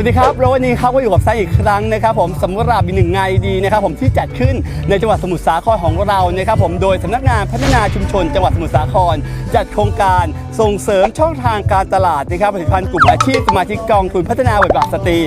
สวัสดีครับแล้ววันนี้ครับก็อยู่กับไซอีกครั้งนะครับผมสำหรับอีกหนึ่งงานดีนะครับผมที่จัดขึ้นในจังหวัดสมุทรสาครของเรานะครับผมโดยสำนักงานพัฒนาชุมชน จังหวัดสมุทรสาคร จัดโครงการส่งเสริมช่องทางการตลาดนะครับผลิตภัณฑ์กลุ่มอาชีพสมาชิกกองทุนพัฒนาบทบาทสตรี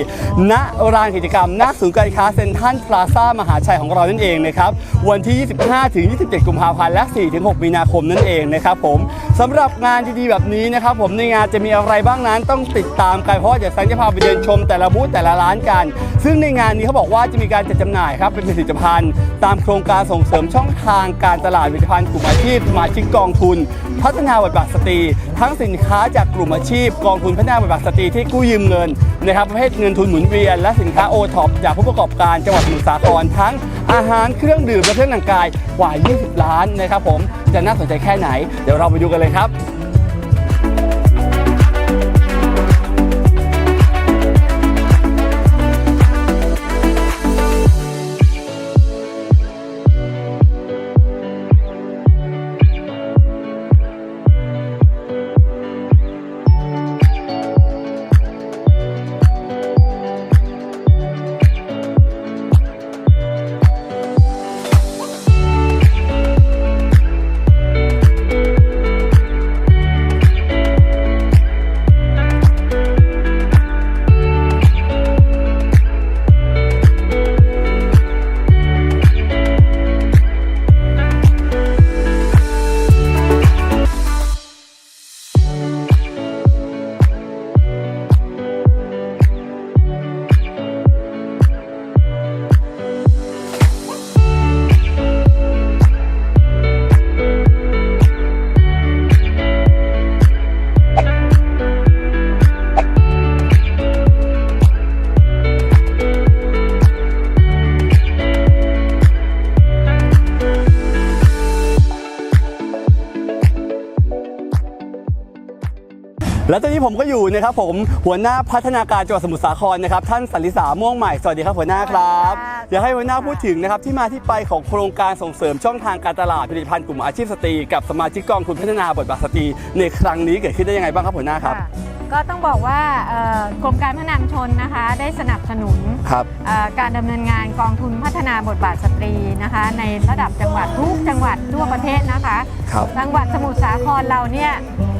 ณลานกิจกรรมหน้าศูนย์การค้าเซ็นทรัลพลาซ่ามหาชัยของเรานั่นเองนะครับวันที่ 25 ถึง 27 กุมภาพันธ์และ 4 ถึง 6 มีนาคมนั่นเองนะครับผมสำหรับงานดีๆแบบนี้นะครับผมในงานจะมีอะไรบ้างนั้นต้องติดตามกันเพราะเดี๋ยวแซงจะพาไปเดินชมแต่ละบูธแต่ละร้านกัน ซึ่งในงานนี้เขาบอกว่าจะมีการจัดจำหน่ายครับเป็นผลิตภัณฑ์ ตามโครงการส่งเสริมช่องทางการตลาดผลิตภัณฑ์กลุ่มอาชีพสมาชิกกองทุน พัฒนาบทบาทสตรี ทั้งสินค้าจากกลุ่มอาชีพ กองทุนพัฒนาบทบาทสตรีที่กู้ยืมเงินนะครับประเภทเงินทุนหมุนเวียนและสินค้าโอท็อปจากผู้ประกอบการจังหวัดสมุทรสาครทั้งอาหารเครื่องดื่มและเครื่องแต่งกายกว่า 20 ล้านนะครับผมจะน่าสนใจแค่ไหน เดี๋ยวเราไปดูกันเลยครับ และตอนนี้ผมก็อยู่นะครับผมหัวหน้าพัฒนาการจังหวัดสมุทรสาครนะครับท่านสันลิสาม่วงใหม่สวัสดีครับหัวหน้าครับสวัสดีค่ะอยากให้หัวหน้าพูดถึงนะครับที่มาที่ไปของโครงการส่งเสริมช่องทางการตลาดผลิตภัณฑ์กลุ่มอาชีพสตรี กับสมาชิกกองทุนพัฒนาบทบาทสตรีในครั้งนี้เกิดขึ้นได้ยังไงบ้างครับหัวหน้าครับค่ะ ก็ต้องบอกว่าเอ่อกรมการพัฒนาชุมชนนะคะได้สนับสนุนครับเอ่อการดำเนินงานกองทุนพัฒนาบทบาทสตรีนะคะ ในระดับจังหวัดทุกจังหวัดทั่วประเทศนะคะครับจังหวัดสมุทรสาครเราเนี่ย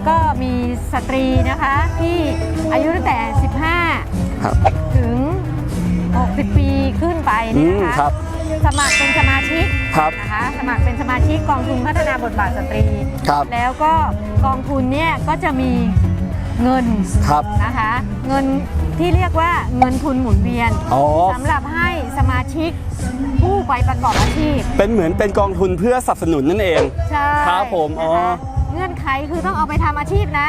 ก็มีสตรีนะคะที่อายุตั้งแต่ครับ15 ถึง 60 ปีขึ้นไปอืเนี่ยมนะคะครับสมัครเป็นสมาชิกครับนะคะสมัครเป็นสมาชิกกองทุนพัฒนาบทบาทสตรีครับแล้วก็กองทุนเนี่ยก็จะมี เงินครับ นะคะ เงินที่เรียกว่าเงินทุนหมุนเวียนอ๋อ สำหรับให้สมาชิกผู้ไปประกอบอาชีพเป็นเหมือนเป็นกองทุนเพื่อสนับสนุนนั่นเอง ใช่ครับผมอ๋อ นะคะเงื่อนไขคือต้องเอาไปทำอาชีพนะ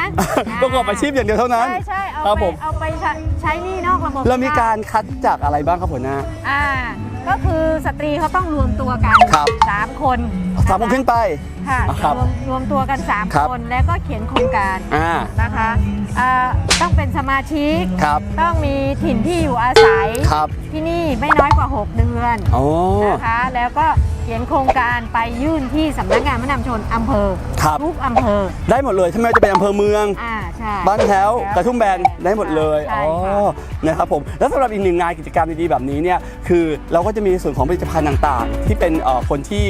ประกอบอาชีพอย่างเดียวเท่านั้นใช่ใช่เอาครับไปผมเอาไปใช้ใช้หนี่นอกระบบแล้วมีการคัดจากอะไรบ้างครับหัวหน้า อ่าก็คือสตรีเขาต้องรวมตัวกันครับ สามคน สามคนขึ้นไป ค่ะครับรวมรวมตัวกัน ครับ3คนแล้วก็เขียนโครงการอ่า นะคะอ่าต้องเป็นสมาชิก ครับ ต้องมีถิ่นที่อยู่อาศัย ครับที่นี่ไม่น้อยกว่า 6 เดือนอ๋อนะคะ แล้วก็เขียนโครงการไปยื่นที่สำนักงานพัฒนาชุมชนอำเภอครับ ทุกอำเภอได้หมดเลยถ้าไม่ว่าจะเป็นอำเภอเมือง อ่าใช่บ้านแถวกระทุ่มแบนได้หมดเลยใช่อ๋อค่ะ นะครับผมแล้วสำหรับอีกหนึ่งงานกิจกรรมดีๆแบบนี้เนี่ยคือเราก็จะมีส่วนของผลิตภัณฑ์ต่างๆ ที่เป็นเอ่อคนที่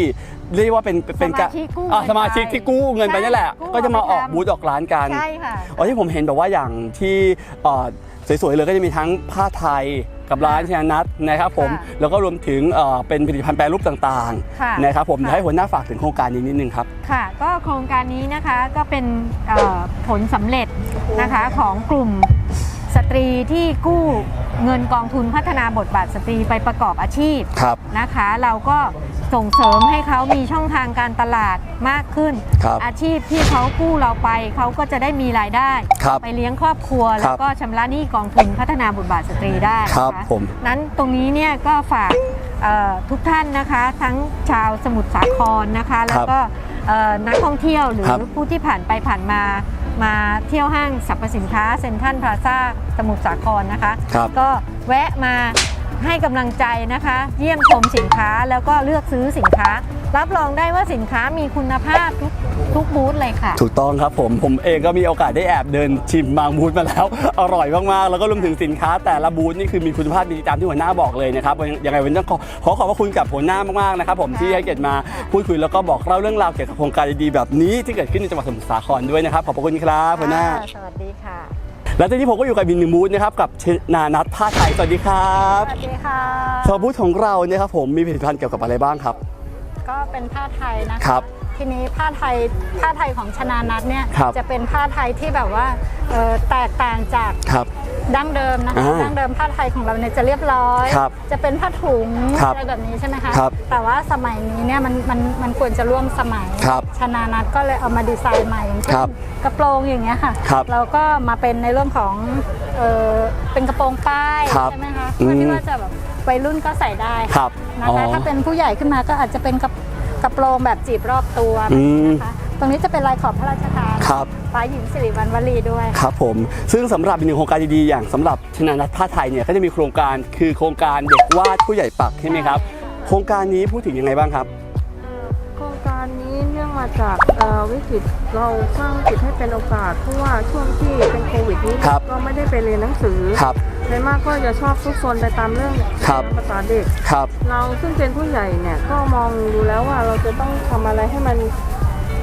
เรียกว่าเป็นเป็นสมาชิกกู้อะเงินสมาชิกที่กู้เงินไปใช่นี่แหละ กู้ก็จะมาออกเอาไปทำ บูธออกร้านกัน ใช่ค่ะ อ๋อที่ผมเห็นแบบว่าอย่างที่เอ่อสวยๆเลยก็จะมีทั้งผ้าไทยกับร้านชนะนัทนะครับผมค่ะแล้วก็รวมถึงเอ่อเป็นผลิตภัณฑ์แปรรูปต่างค่ะๆนะครับผมค่ะ เดี๋ยวให้หัวหน้าฝากถึงโครงการนี้นิดนึงครับ ค่ะ ก็โครงการนี้นะคะก็เป็นเอ่อผลสำเร็จนะคะของกลุ่มสตรีที่กู้เงินกองทุนพัฒนาบทบาทสตรีไปประกอบอาชีพ ครับ นะคะเราก็ ส่งเสริมให้เขามีช่องทางการตลาดมากขึ้น ครับอาชีพที่เขากู้เราไปเขาก็จะได้มีรายได้ ครับไปเลี้ยงครอบครัว แล้วก็ชำระหนี้กองทุนพัฒนาบทบาทสตรีได้ครับนะคะผมนั้นตรงนี้เนี่ยก็ฝากเอ่อทุกท่านนะคะ ทั้งชาวสมุทรสาครนะคะ แล้วก็เอ่อนักท่องเที่ยวหรือครับผู้ที่ผ่านไปผ่านมามาเที่ยวห้างสรรพสินค้าเซ็นทรัลพลาซ่าสมุทรสาครนะคะ ครับ ก็แวะมา ให้กำลังใจนะคะ เยี่ยมชมสินค้าแล้วก็เลือกซื้อสินค้า รับรองได้ว่าสินค้ามีคุณภาพทุกทุกบูธเลยค่ะ ถูกต้องครับผมผมเองก็มีโอกาสได้แอบเดินชิมบางบูธมาแล้ว อร่อยมากๆ แล้วก็รวมถึงสินค้าแต่ละบูธนี่คือมีคุณภาพดีตามที่หัวหน้าบอกเลยนะครับยังไงวันนี้ต้องขอขอขอบพระคุณกับหัวหน้ามากๆนะครับผมที่ให้เกียรติมาพูดคุยแล้วก็บอกเล่าเรื่องราวเกี่ยวกับโครงการดีๆแบบนี้ที่เกิดขึ้นในจังหวัดสมุทรสาครด้วยนะครับขอบพระคุณครับหัวหน้าสวัสดีค่ะ และตอนนี้ผมก็อยู่กับบินหนึ่งบูธนะครับกับชนานัทผ้าไทยสวัสดีครับสวัสดีค่ะสำหรับบูธของเราเนี่ยครับผมมีผลิตภัณฑ์เกี่ยวกับอะไรบ้างครับ ก็เป็นผ้าไทยนะคะครับทีนี้ผ้าไทยผ้าไทยของชนานัทเนี่ยครับจะเป็นผ้าไทยที่แบบว่าเอ่อแตกต่างจากครับดั้งเดิมนะคะอ่าดั้งเดิมผ้าไทยของเราเนี่ยจะเรียบร้อย ครับจะเป็นผ้าถุงครับอะไรแบบนี้ใช่ไหมคะครับแต่ว่าสมัยนี้เนี่ยมันมันมันควรจะร่วมสมัย ครับ ชนานัทก็เลยเอามาดีไซน์ใหม่อย่างเช่ครันบกระโปรงอย่างเงี้ยค่ะครับเราก็มาเป็นในเรื่องของเอ่อเป็นกระโปรงป้ายครับใช่ไหมคะอืมเพื่อที่ว่าจะแบบวัยรุ่นก็ใส่ได้ครับนะอ๋อคะถ้าเป็นผู้ใหญ่ขึ้นมาก็อาจจะเป็นกระกระโปรงแบบจีบรอบตัวแบบนี้นะคะตรงนี้จะเป็นลายขอบพระราชทานครับ ฟ้าหญิงสิริวัณวลีด้วย ครับผมซึ่งสำหรับอีกหนึ่งโครงการดีๆอย่างสำหรับชนานัทผ้าไทยเนี่ยก็จะมีโครงการคือโครงการเด็กวาดผู้ใหญ่ปักใช่ไหมครับ โครงการนี้พูดถึงยังไงบ้างครับโครงการนี้เนื่อง มาจากเอ่อวิกฤตเราสร้างวิกฤตให้เป็นโอกาสเพราะว่าช่วงที่เป็นโควิดนี้ครับก็ไม่ได้ไปเรียนหนังสือครับโดยมากก็จะชอบทุกซนไปตามเรื่องครับภาษาเด็กครับ เราซึ่งเป็นผู้ใหญ่เนี่ยก็มองดูแล้วว่าเราจะต้องทำอะไรให้มัน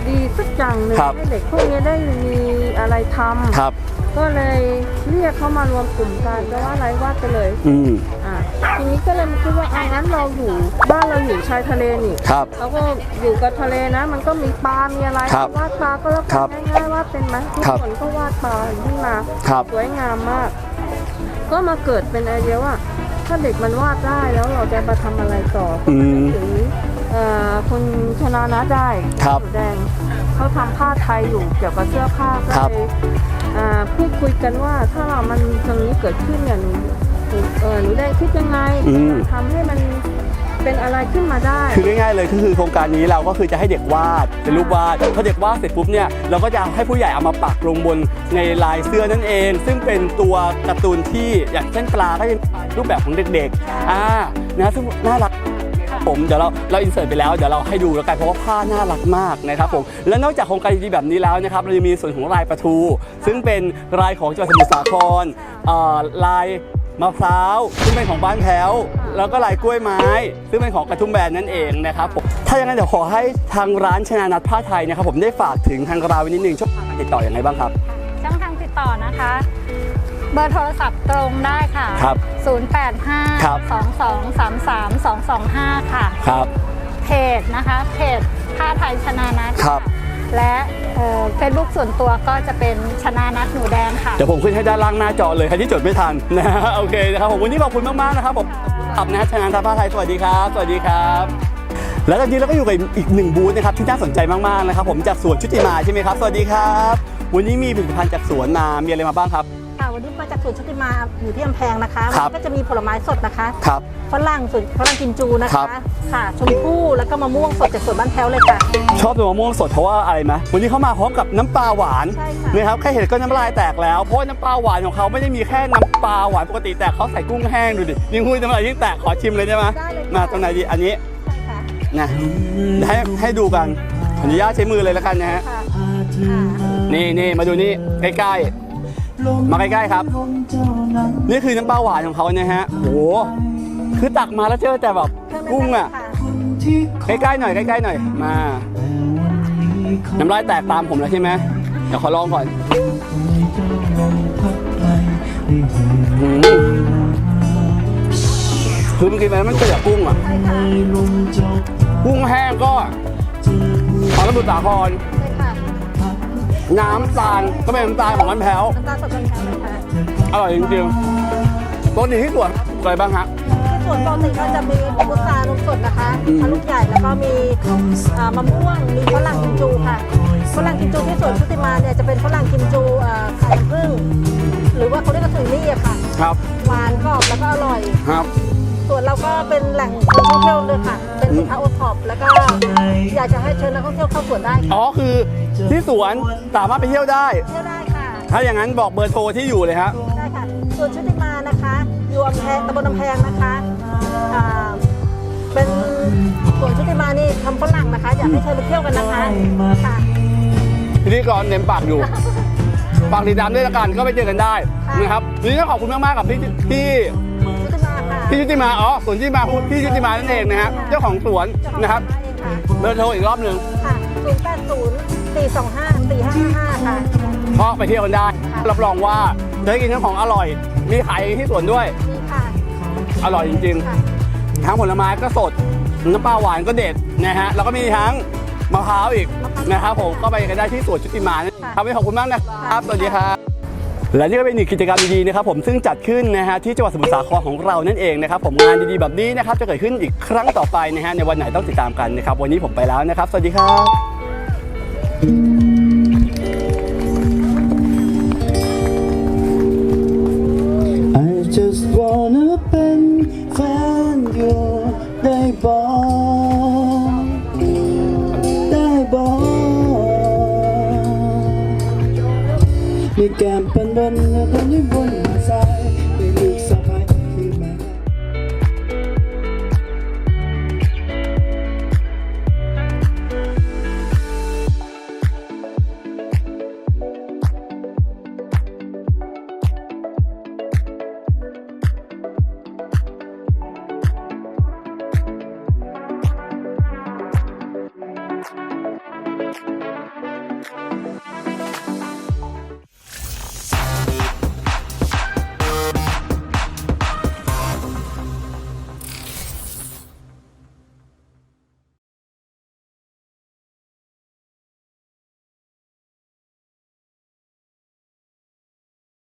ดีสักอย่างหนึ่งครับให้เด็กพวกนี้ได้มีอะไรทำครับ ก็เลยเรียกเขามารวมกลุ่มกันแปลว่าอะไรวาดไปเลย อืมอ่า ทีนี้ก็เลยมาคิดว่าอะงั้นเราอยู่บ้านเราอยู่ชายทะเลนี่ครับเราก็อยู่กับทะเลนะ มันก็มีปลา มีอะไรครับวาดปลาก็แล้วครักับนง่ายๆวาดเป็นไหมทุกครับคนก็วาดปลาขึ้นมาครับสวยงามมาก ก็มาเกิดเป็นไอเดียว่า ถ้าเด็กมันวาดได้แล้วเราจะมาทำอะไรต่อออืมถึงเอ่อคุณชนะนะได้ครับหนูแดงเขาทำผ้าไทยอยู่เกี่ยวกับเสื้อผ้าก็ครับเลยอ่าพูดคุยกันว่าถ้าเรามันตรงนี้เกิดขึ้นเนี่ยหนูหนู เออหนูแดงคิดยังไงอืม ทำให้มันเป็นอะไรขึ้นมาได้ คือง่ายๆเลยก็คือโครงการนี้เราก็คือจะให้เด็กวาดเป็นรูปวาดพอเด็กวาดเสร็จปุ๊บเนี่ยเราก็จะให้ผู้ใหญ่เอามาปักลงบนในลายเสื้อนั่นเอง ซึ่งเป็นตัวการ์ตูนที่อย่างเช่นปลาก็จะเป็นรูปแบบของเด็กๆอ่านะซึ่งน่ารัก ผมเดี๋ยวเราเราอินเสิร์ตไปแล้วเดี๋ยวเราให้ดูแล้วกันเพราะว่าผ้าน่ารักมากนะครับผมและนอกจากโครงการดีๆแบบนี้แล้วนะครับเรายังมีส่วนของลายประทู ซึ่งเป็นลายของจังหวัดสมุทรสาครเอ่อลาย มะพร้าวซึ่งเป็นของบ้านแพ้วแล้วก็ลายกล้วยไม้ ซึ่งเป็นของกระทุ่มแบนนั่นเองนะครับผมถ้าอย่างนั้นเดี๋ยวขอให้ทางร้านชนานัทผ้าไทยนะครับผมได้ฝากถึงทางเราไว้นิดนึงช่องทางการติดต่ออย่างไรบ้างครับช่องทางติดต่อนะคะ เบอร์โทรศัพท์ตรงได้ค่ะครับ085ครับ2233 225 ค่ะครับเพจนะคะเพจผ้าไทยชนานัทครับ และเฟซบุ๊กส่วนตัวก็จะเป็นชนะนัทหนูแดงค่ะ เดี๋ยวผมขึ้นให้ด้านล่างหน้าจอเลยใครที่จดไม่ทันนะฮะโอเคนะครับผมวันนี้ขอบคุณมากๆนะครับผมขับนะฮะชนะนัทผ้าไทยสวัสดีครับ สวัสดีครับแล้วตอนนี้เราก็อยู่กับอีกหนึ่งบูธนะครับที่น่าสนใจมากๆนะครับผมจากสวนชุติมาใช่ไหมครับ สวัสดีครับ วันนี้มีผลิตภัณฑ์จากสวนมามีอะไรมาบ้างครับ วันนี้มาจากสวนชุติมาอยู่ที่อำแพงนะคะครัวับนนี้ก็จะมีผลไม้สดนะคะครับฝรั่งสวนฝรั่งกินจูนะครัคะบ ค่ะชมพู่แล้วก็มะม่วงสดจากสวนบ้านแพ้วเลยค่ะ ชอบตัวมะม่วงสดเพราะว่าอะไรไหมวันนี้เขามาพร้อมกับน้ำปลาหวานใช่ค่ะ นะครับแค่เห็นก็น้ำลายแตกแล้วเพราะว่าน้ำปลาหวานของเขาไม่ได้มีแค่น้ำปลาหวานปกติแต่เขาใส่กุ้งแห้งดูดิยิ่งคุยน้ำลายยิ่งแตกขอชิมเลยได้ไหมได้เลยค่ะ มาตรงไหนดีอันนี้ใช่ค่ะนะให้ให้ดูกันขออนุญาตใช้มือเลยแล้วกันนะฮะค่ะค่ะนี่นี่มาดูนี่ใกล้ๆ มาใกล้ๆครับ นี่คือน้ำปลาหวานของเขานะฮะโอ้โหคือตักมาแล้วเจอแต่แบบกุ้งอะค่ะใกล้ๆหน่อยใกล้ๆหน่อยมาน้ำลายแตกตามผมแล้วใช่ไหมเดี๋ยวขอลองก่อนคือมันกินไปแล้วมันเกิดจากกุ้งอะใช่ค่ะกุ้งแห้งก็ของสมุทรสาครใช่ค่ะ น้ำตาลก็เป็นน้ำตาลของมันแพ้ว น้ำตาลสดบ้านแพ้วเลยค่ะอร่อยจริงๆปกติที่สวนอะไรบ้างฮะ ที่สวนปกติก็จะมีพุทรานมสดนะคะอืมอันลูกใหญ่แล้วก็มีอ่ามะม่วง มีฝรั่งกิมจูค่ะ ฝรั่งกิมจูที่สวนชุติมาเนี่ยจะเป็นฝรั่งกิมจูอ่าไข่น้ำผึ้งหรือว่าเขาเรียกว่าสุยลี่อะค่ะ ครับหวานกรอบแล้วก็อร่อย ครับ ส่วนเราก็เป็นแหล่งท่องเที่ยวเลยค่ะ เป็นสินค้าโอท็อปแล้วก็อยากจะให้เชิญนักท่องเที่ยวเข้าสวนได้ค่ะ อ๋อคือ ที่สวนสามารถไปเที่ยวได้ เที่ยวได้ค่ะ ถ้าอย่างนั้นบอกเบอร์โทรที่อยู่เลยฮะได้ค่ะส่วนชุติมานะคะอยู่อำแพงตำบลอำแพงนะคะอ่าเป็นส่วนชุติมานี่ทำฝรั่งนะคะ อยากให้เชิญไปเที่ยวกันนะคะค่ะ พิธีกรเต็มปากอยู่ ฝากติดตามด้วยละกันก็ไปเจอกันได้ค่ะนะครับวันนี้ต้องขอบคุณมากๆกับพี่พี่ชุติมาค่ะพี่ชุติมาอ๋อสวนชุติมาพี่ชุติมานั่นเองนะฮะเจ้าของสวนนะครับเจ้าของร้านเองค่ะเบอร์โทรอีกรอบหนึ่งค่ะ080 425 4555 ค่ะ ก็ไปเที่ยวกันได้ รับรองว่าจะได้กินทั้งของอร่อย มีขายที่สวนด้วย นี่ค่ะอร่อยจริง ค่ะ ๆ ทั้งผลไม้ก็สด น้ำปลาหวานก็เด็ดนะฮะ แล้วก็มีทั้งมะพร้าวอีกนะครับผม ก็ไปกันได้ที่สวนชุติมานะครับวันนี้ขอบคุณมากนะครับ สวัสดีครับ และนี่ก็เป็นอีกกิจกรรมดีๆนะครับผมซึ่งจัดขึ้นนะฮะที่จังหวัดสมุทรสาครของเรานั่นเองนะครับผมงานดีๆแบบนี้นะครับจะเกิดขึ้นอีกครั้งต่อไปนะฮะในวันไหนต้องติดตามกันนะครับวันนี้ผมไปแล้วนะครับ สวัสดีครับ I just wanna เป็นแฟนอยู่ได้บอกได้บอกมีแก้มเป็นบนแล้วก็นิ้วบนมาใส่